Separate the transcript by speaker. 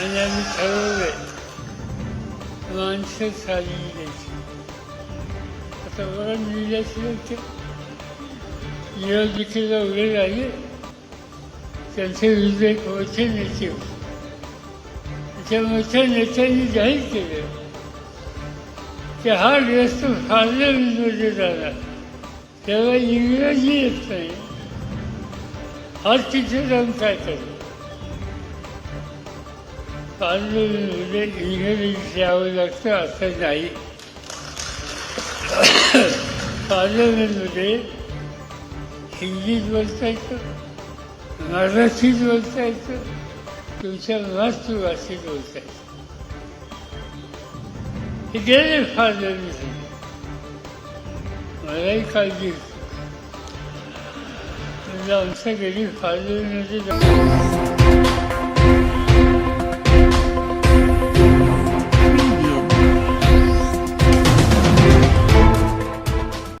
Speaker 1: आणि आम्ही ठरवले माणसं चालून द्यायची आता बघा निल्याशिवाय योग्य निळदेखील उभे राहिले त्यांचे विवेक मोठे नेते होते त्या मोठ्या नेत्यांनी जाहीर केलं की हा देश तो फारला झाला त्याला इंग्रजी येत नाही हा तिथे जाऊन काय करेल पार्लमेंटमध्ये इंग्रजी यावं लागतं असं नाही पार्लमेंटमध्ये हिंदीत बोलता येतं मराठीत बोलता येतं तुमच्या मातृभाषेत बोलता येतं हे गेले पार्लमेंटमध्ये मलाही काळजी म्हणजे आमच्या घरी पार्लमेंटमध्ये